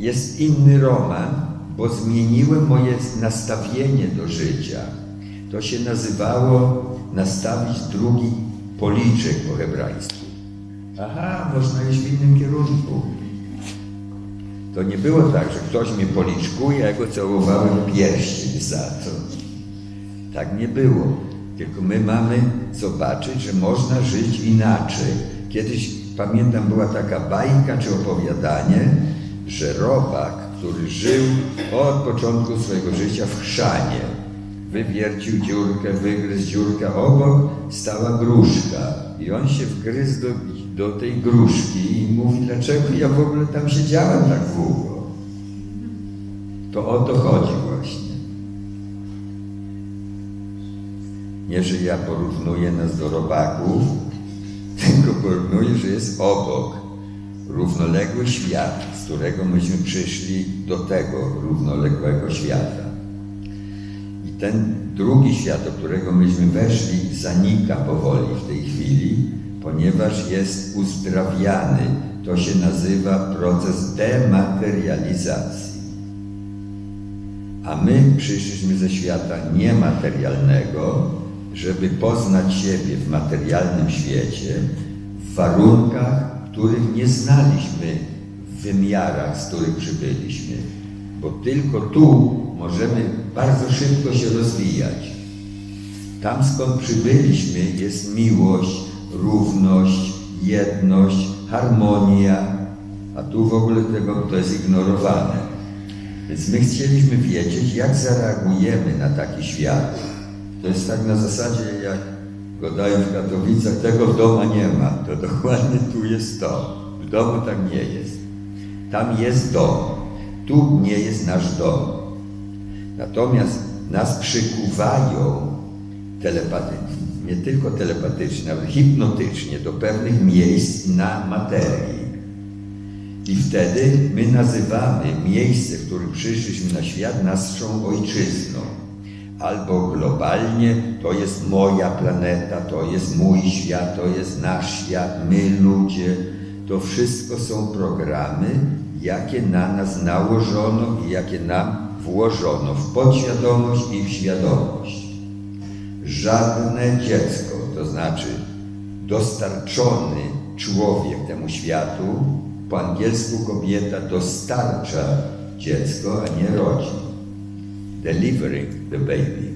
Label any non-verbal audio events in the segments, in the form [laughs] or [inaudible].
jest inny roman, bo zmieniłem moje nastawienie do życia. To się nazywało nastawić drugi policzek po hebrajsku. Aha, można iść w innym kierunku. To nie było tak, że ktoś mnie policzkuje, ja go całowałem pierścień za to. Tak nie było. Tylko my mamy zobaczyć, że można żyć inaczej. Kiedyś, pamiętam, była taka bajka czy opowiadanie, że robak, który żył od początku swojego życia w chrzanie, wywiercił dziurkę, wygryzł dziurkę, obok stała gruszka i on się wgryzł do, do tej gruszki i mówi, dlaczego ja w ogóle tam siedziałem tak długo. To o to chodzi właśnie. Nie, że ja porównuję nas do robaków, tylko porównuję, że jest obok równoległy świat, z którego myśmy przyszli do tego równoległego świata. I ten drugi świat, do którego myśmy weszli, zanika powoli w tej chwili, ponieważ jest uzdrawiany. To się nazywa proces dematerializacji. A my przyszliśmy ze świata niematerialnego, żeby poznać siebie w materialnym świecie, w warunkach, których nie znaliśmy w wymiarach, z których przybyliśmy. Bo tylko tu możemy bardzo szybko się rozwijać. Tam skąd przybyliśmy jest miłość, równość, jedność, harmonia, a tu w ogóle tego to jest ignorowane. Więc my chcieliśmy wiedzieć, jak zareagujemy na taki świat. To jest tak na zasadzie, jak gadają w Katowicach, tego w domu nie ma. To dokładnie tu jest to. W domu tak nie jest. Tam jest dom. Tu nie jest nasz dom. Natomiast nas przykuwają telepatycznie, nie tylko telepatycznie, ale hipnotycznie do pewnych miejsc na materii. I wtedy my nazywamy miejsce, w którym przyszliśmy na świat, naszą ojczyzną. Albo globalnie to jest moja planeta, to jest mój świat, to jest nasz świat, my ludzie. To wszystko są programy, jakie na nas nałożono i jakie nam włożono w podświadomość i w świadomość. Żadne dziecko, to znaczy dostarczony człowiek temu światu, po angielsku kobieta dostarcza dziecko, a nie rodzi. Delivering the baby.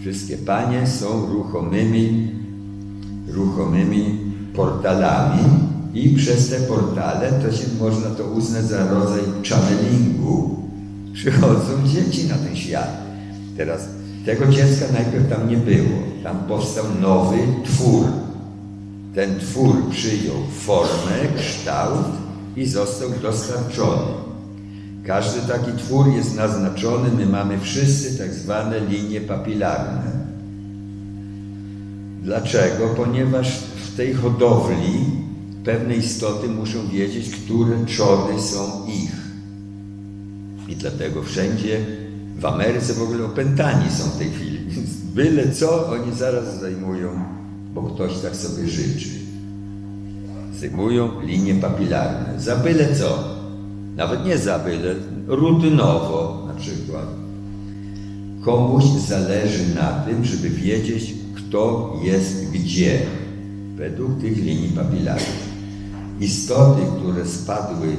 Wszystkie panie są ruchomymi, ruchomymi portalami i przez te portale to się można to uznać za rodzaj channelingu. Przychodzą dzieci na ten świat. Teraz tego dziecka najpierw tam nie było. Tam powstał nowy twór. Ten twór przyjął formę, kształt i został dostarczony. Każdy taki twór jest naznaczony, my mamy wszyscy tak zwane linie papilarne. Dlaczego? Ponieważ w tej hodowli pewne istoty muszą wiedzieć, które trzody są ich. I dlatego wszędzie w Ameryce w ogóle opętani są w tej chwili. Byle co oni zaraz zajmują, bo ktoś tak sobie życzy. Zajmują linie papilarne. Za byle co. Nawet nie za byle, rutynowo na przykład. Komuś zależy na tym, żeby wiedzieć, kto jest gdzie, według tych linii papilarnych. Istoty, które spadły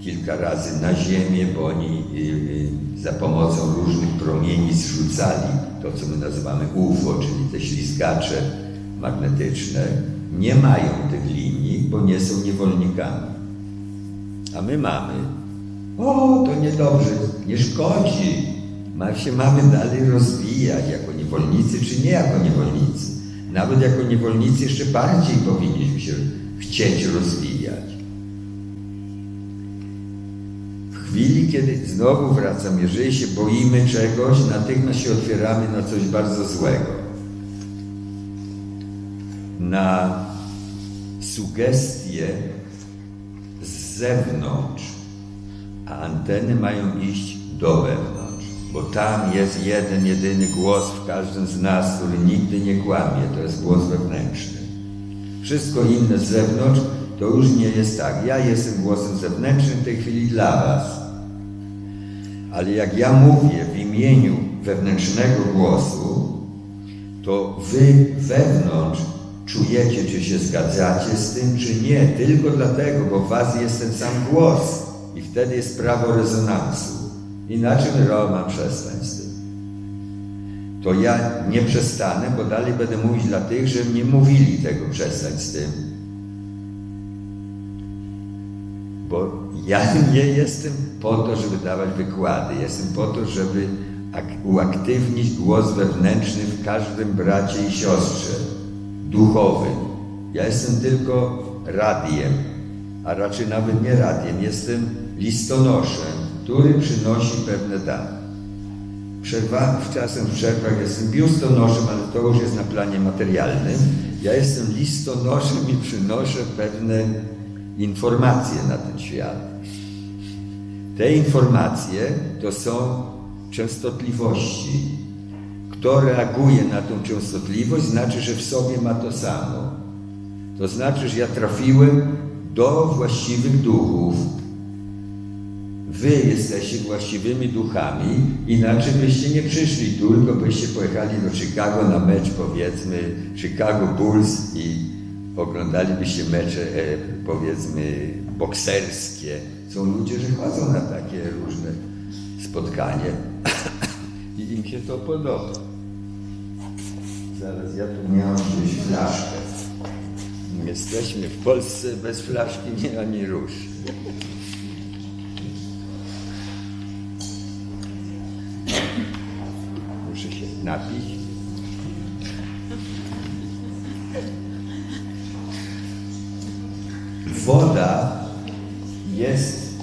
kilka razy na ziemię, bo oni y, y, za pomocą różnych promieni zrzucali to, co my nazywamy UFO, czyli te ślizgacze magnetyczne, nie mają tych linii, bo nie są niewolnikami. A my mamy. O, to niedobrze, nie szkodzi. Ma się mamy dalej rozwijać jako niewolnicy, czy nie jako niewolnicy. Nawet jako niewolnicy jeszcze bardziej powinniśmy się chcieć rozwijać. W chwili, kiedy znowu wracam, jeżeli się boimy czegoś, natychmiast się otwieramy na coś bardzo złego. Na sugestie zewnątrz, a anteny mają iść do wewnątrz, bo tam jest jeden, jedyny głos w każdym z nas, który nigdy nie kłamie, to jest głos wewnętrzny. Wszystko inne z zewnątrz to już nie jest tak. Ja jestem głosem zewnętrznym w tej chwili dla Was. Ale jak ja mówię w imieniu wewnętrznego głosu, to Wy wewnątrz czujecie, czy się zgadzacie z tym, czy nie. Tylko dlatego, bo w Was jest ten sam głos. I wtedy jest prawo rezonansu. Inaczej Roman przestań z tym. To ja nie przestanę, bo dalej będę mówić dla tych, że nie mówili tego przestań z tym. Bo ja [laughs] nie jestem po to, żeby dawać wykłady. Jestem po to, żeby ak- uaktywnić głos wewnętrzny w każdym bracie i siostrze duchowym. Ja jestem tylko radiem, a raczej nawet nie radiem. Jestem listonoszem, który przynosi pewne dane. Przerwa, czasem w przerwach jestem biustonoszem, ale to już jest na planie materialnym. Ja jestem listonoszem i przynoszę pewne informacje na ten świat. Te informacje to są częstotliwości. Kto reaguje na tą częstotliwość, znaczy, że w sobie ma to samo. To znaczy, że ja trafiłem do właściwych duchów. Wy jesteście właściwymi duchami, inaczej byście nie przyszli tu, tylko byście pojechali do Chicago na mecz, powiedzmy, Chicago Bulls i oglądalibyście mecze, e, powiedzmy, bokserskie. Są ludzie, że chodzą na takie różne spotkanie [coughs] i im się to podoba. Zaraz ja tu miałem gdzieś flaszkę. Jesteśmy w Polsce bez flaszki nie ani rusz. Muszę się napić. Woda jest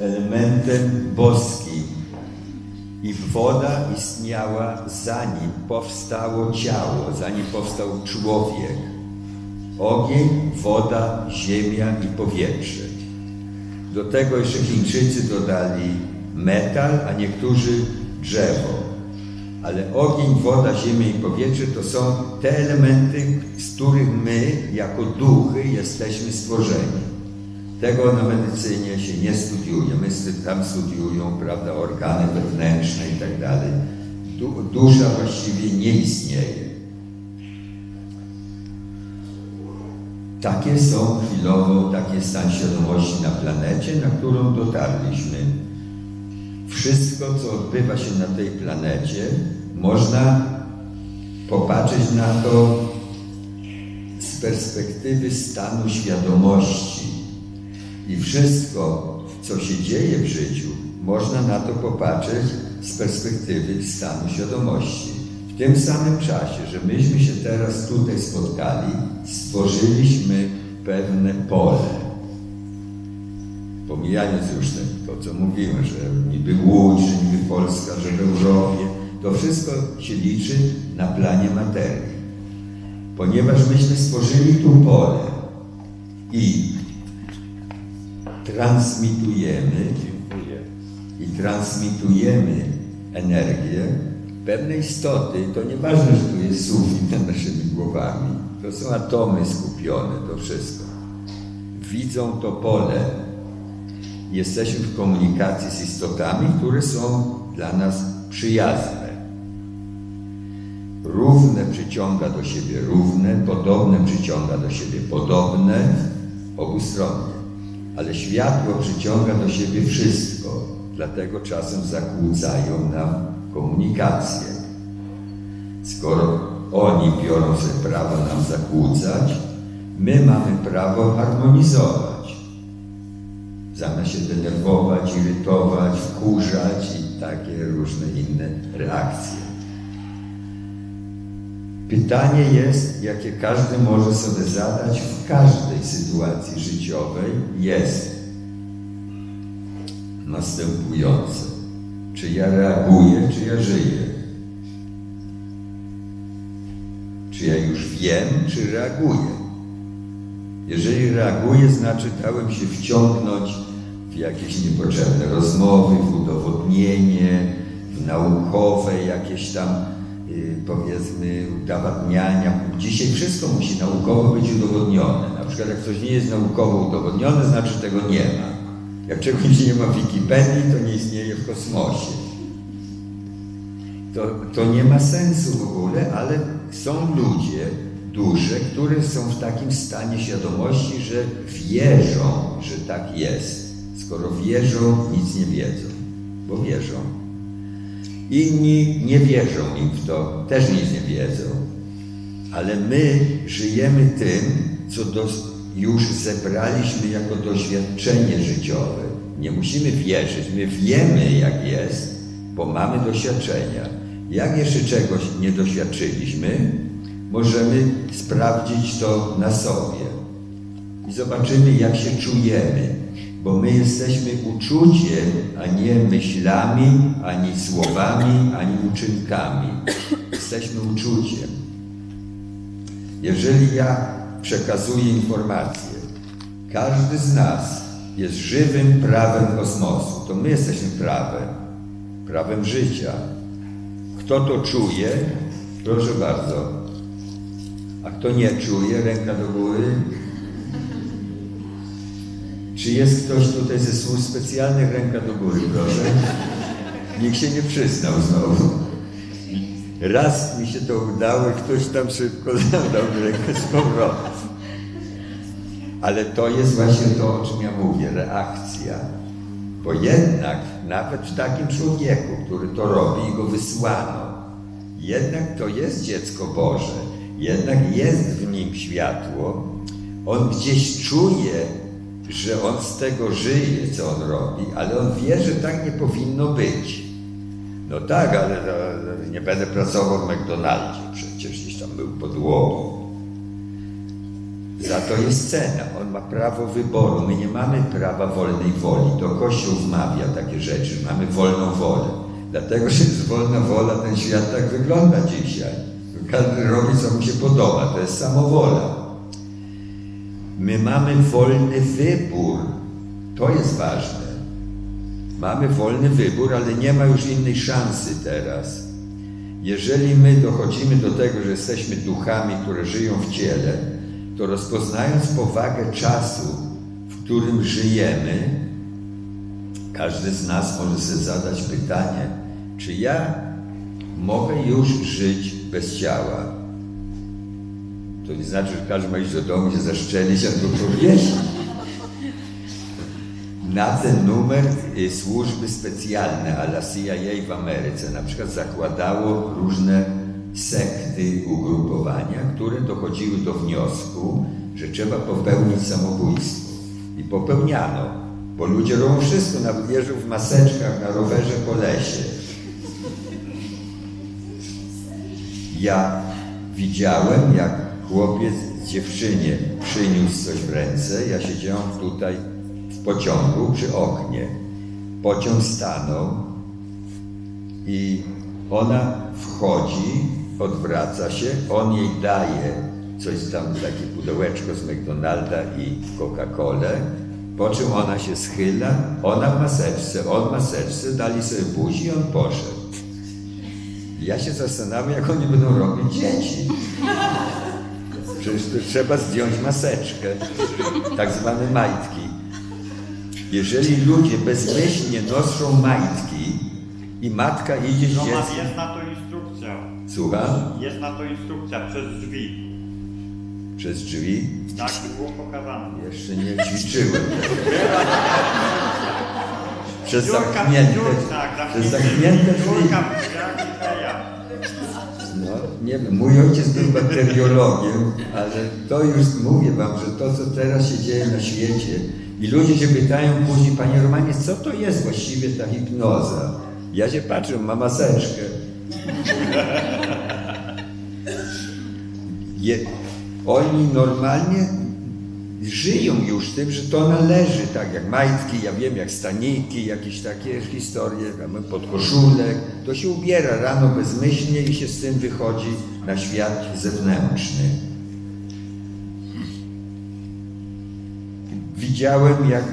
elementem boskim i woda istniała zanim powstało ciało, zanim powstał człowiek. Ogień, woda, ziemia i powietrze. Do tego jeszcze Chińczycy dodali metal, a niektórzy drzewo. Ale ogień, woda, ziemia i powietrze to są te elementy, z których my, jako duchy, jesteśmy stworzeni. Tego na medycynie się nie studiuje. My tam studiują, prawda, organy wewnętrzne i tak dalej. Du- Dusza właściwie nie istnieje. Takie są chwilowo, taki jest stan świadomości na planecie, na którą dotarliśmy. Wszystko, co odbywa się na tej planecie, można popatrzeć na to z perspektywy stanu świadomości. I wszystko, co się dzieje w życiu, można na to popatrzeć z perspektywy stanu świadomości. W tym samym czasie, że myśmy się teraz tutaj spotkali, stworzyliśmy pewne pole. Pomijając już to, co mówiłem, że niby Łódź, że niby Polska, że w Europie, to wszystko się liczy na planie materii. Ponieważ myśmy stworzyli tu pole i transmitujemy i transmitujemy energię pewnej istoty, to nieważne, że tu jest sufit nad naszymi głowami, to są atomy skupione, to wszystko. Widzą to pole. Jesteśmy w komunikacji z istotami, które są dla nas przyjazne. Równe przyciąga do siebie równe, podobne przyciąga do siebie podobne, obustronnie. Ale światło przyciąga do siebie wszystko, dlatego czasem zakłócają nam komunikację. Skoro oni biorą sobie prawo nam zakłócać, my mamy prawo harmonizować. Zamiast się denerwować, irytować, wkurzać i takie różne inne reakcje. Pytanie jest, jakie każdy może sobie zadać w każdej sytuacji życiowej, jest następujące. Czy ja reaguję, czy ja żyję? Czy ja już wiem, czy reaguję? Jeżeli reaguję, znaczy dałem się wciągnąć w jakieś niepotrzebne rozmowy, w udowodnienie, w naukowe jakieś tam powiedzmy udowadniania. Dzisiaj wszystko musi naukowo być udowodnione. Na przykład jak coś nie jest naukowo udowodnione, znaczy tego nie ma. Jak czegoś [laughs] nie ma w Wikipedii, to nie istnieje w kosmosie. To, to nie ma sensu w ogóle, ale są ludzie, dusze, które są w takim stanie świadomości, że wierzą, że tak jest. Skoro wierzą, nic nie wiedzą, bo wierzą. Inni nie wierzą im w to, też nic nie wiedzą. Ale my żyjemy tym, co dos- już zebraliśmy jako doświadczenie życiowe. Nie musimy wierzyć, my wiemy jak jest, bo mamy doświadczenia. Jak jeszcze czegoś nie doświadczyliśmy, możemy sprawdzić to na sobie i zobaczymy, jak się czujemy, bo my jesteśmy uczuciem, a nie myślami, ani słowami, ani uczynkami. Jesteśmy uczuciem. Jeżeli ja przekazuję informację, każdy z nas jest żywym prawem kosmosu, to my jesteśmy prawem, prawem życia. Kto to czuje, proszę bardzo. A kto nie czuje, ręka do góry. Czy jest ktoś tutaj ze służb specjalnych? Ręka do góry, proszę. Nikt się nie przysnął znowu. Raz mi się to udało i ktoś tam szybko zadał rękę z powrotem. Ale to jest właśnie to, o czym ja mówię, reakcja. Bo jednak nawet w takim człowieku, który to robi i go wysłano, jednak to jest dziecko Boże, jednak jest w nim światło, on gdzieś czuje, że on z tego żyje, co on robi, ale on wie, że tak nie powinno być. No tak, ale nie będę pracował w McDonaldzie, przecież gdzieś tam był podłogą. Za to jest cena. On ma prawo wyboru. My nie mamy prawa wolnej woli. To Kościół wmawia takie rzeczy. Mamy wolną wolę. Dlatego, że jest wolna wola, ten świat tak wygląda dzisiaj. Każdy robi, co mu się podoba. To jest samowola. My mamy wolny wybór. To jest ważne. Mamy wolny wybór, ale nie ma już innej szansy teraz. Jeżeli my dochodzimy do tego, że jesteśmy duchami, które żyją w ciele, to rozpoznając powagę czasu, w którym żyjemy, każdy z nas może sobie zadać pytanie, czy ja mogę już żyć bez ciała? To nie znaczy, że każdy ma iść do domu, się zaszczelić albo powiesić. Na ten numer y, służby specjalne, a la CIA w Ameryce na przykład zakładało różne sekty, ugrupowania, które dochodziły do wniosku, że trzeba popełnić samobójstwo. I popełniano, bo ludzie robią wszystko, nawet jeżdżą w maseczkach na rowerze po lesie. Ja widziałem, jak chłopiec dziewczynie przyniósł coś w ręce. Ja siedziałem tutaj w pociągu przy oknie. Pociąg stanął i ona wchodzi, odwraca się, on jej daje coś tam, takie pudełeczko z McDonalda i Coca-Colę, po czym ona się schyla, ona w maseczce, on w maseczce, dali sobie buzi i on poszedł. Ja się zastanawiam, jak oni będą robić dzieci. Przecież trzeba zdjąć maseczkę, tak zwane majtki. Jeżeli ludzie bezmyślnie noszą majtki i matka idzie No dzieckiem... jest na to instrukcja. Słucham? Jest na to instrukcja przez drzwi. Przez drzwi? Tak było pokazane. Jeszcze nie ćwiczyłem. [laughs] Przez Dziurka, zamknięte, przez zamknięte zamknięte drzwi. Nie wiem, mój ojciec był bakteriologiem, ale to już mówię wam, że to, co teraz się dzieje na świecie i ludzie się pytają później, panie Romanie, co to jest właściwie ta hipnoza? Ja się patrzę, ma maseczkę. [laughs] Je, oni normalnie żyją już tym, że to należy, tak jak majtki, ja wiem, jak staniki, jakieś takie historie, podkoszulek. To się ubiera rano bezmyślnie i się z tym wychodzi na świat zewnętrzny. Widziałem, jak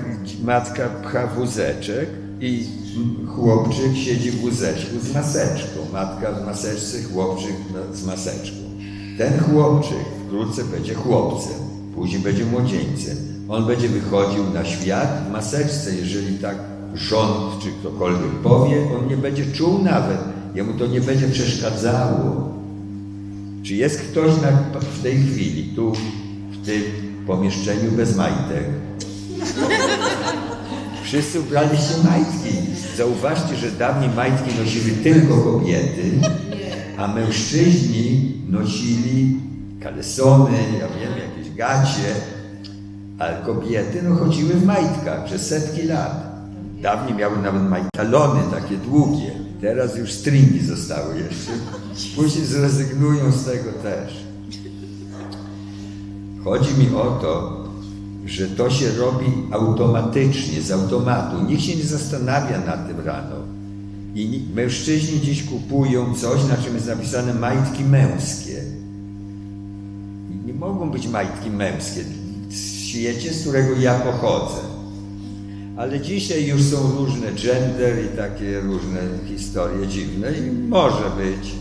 matka pcha wózeczek, I chłopczyk siedzi w wózeczku z maseczką. Matka w maseczce, chłopczyk z maseczką. Ten chłopczyk wkrótce będzie chłopcem, później będzie młodzieńcem. On będzie wychodził na świat w maseczce, jeżeli tak rząd czy ktokolwiek powie, on nie będzie czuł nawet, jemu to nie będzie przeszkadzało. Czy jest ktoś na, w tej chwili tu, w tym pomieszczeniu bez majtek? Wszyscy ubraliście majtki. Zauważcie, że dawniej majtki nosiły tylko kobiety, a mężczyźni nosili kalesony, ja wiem, gacie, ale kobiety no, chodziły w majtkach przez setki lat. Dawniej miały nawet majtalony takie długie. Teraz już stringi zostały jeszcze. Później zrezygnują z tego też. Chodzi mi o to, że to się robi automatycznie, z automatu. Nikt się nie zastanawia nad tym rano. I ni- mężczyźni dziś kupują coś, na czym jest napisane majtki męskie. Mogą być majtki męskie w świecie, z którego ja pochodzę. Ale dzisiaj już są różne gender i takie różne historie dziwne i może być.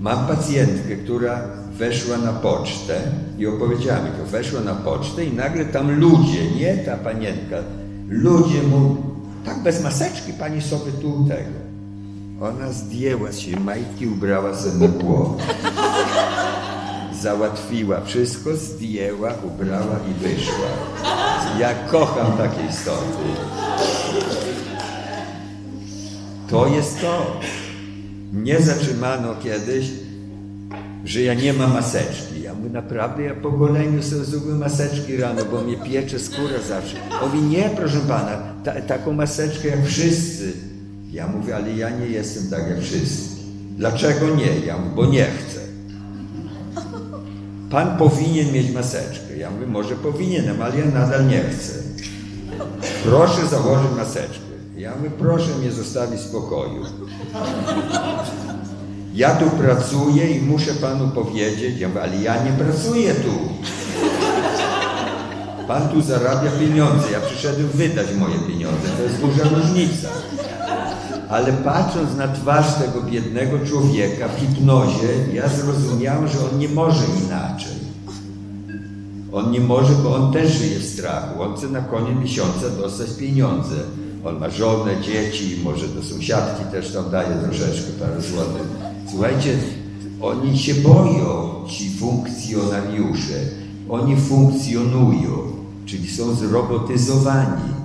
Mam pacjentkę, która weszła na pocztę i opowiedziała mi to. Weszła na pocztę i nagle tam ludzie, nie ta panienka, ludzie mu, tak bez maseczki pani sobie tu tego. Ona zdjęła się majtki, ubrała sobie na głowę. Załatwiła wszystko, zdjęła, ubrała i wyszła. Ja kocham takie istoty. To jest to. Nie zatrzymano kiedyś, że ja nie mam maseczki. Ja mówię, naprawdę, ja po goleniu sobie zrobiłem maseczki rano, bo mnie piecze skóra zawsze. Mówi, nie, proszę pana, ta, taką maseczkę jak wszyscy. Ja mówię, ale ja nie jestem tak jak wszyscy. Dlaczego nie? Ja mówię, bo nie chcę. Pan powinien mieć maseczkę. Ja mówię, może powinienem, ale ja nadal nie chcę. Proszę założyć maseczkę. Ja mówię, proszę mnie zostawić w spokoju. Ja tu pracuję i muszę panu powiedzieć, ja mówię, ale ja nie pracuję tu. Pan tu zarabia pieniądze, ja przyszedłem wydać moje pieniądze, to jest duża różnica. Ale patrząc na twarz tego biednego człowieka w hipnozie, ja zrozumiałem, że on nie może inaczej. On nie może, bo on też żyje w strachu. On chce na koniec miesiąca dostać pieniądze. On ma żonę, dzieci, może do sąsiadki też tam daje troszeczkę parę złotych. Słuchajcie, oni się boją, ci funkcjonariusze. Oni funkcjonują, czyli są zrobotyzowani.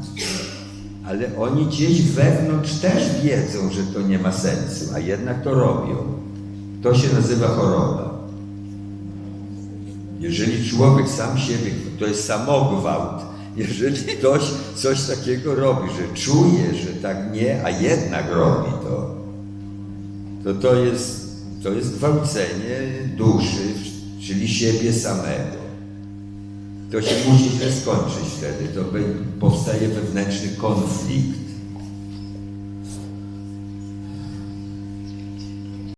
Ale oni gdzieś wewnątrz też wiedzą, że to nie ma sensu, a jednak to robią. To się nazywa choroba. Jeżeli człowiek sam siebie, to jest samogwałt. Jeżeli ktoś coś takiego robi, że czuje, że tak nie, a jednak robi to, to to jest, to jest gwałcenie duszy, czyli siebie samego. To się musi źle skończyć wtedy, to powstaje wewnętrzny konflikt.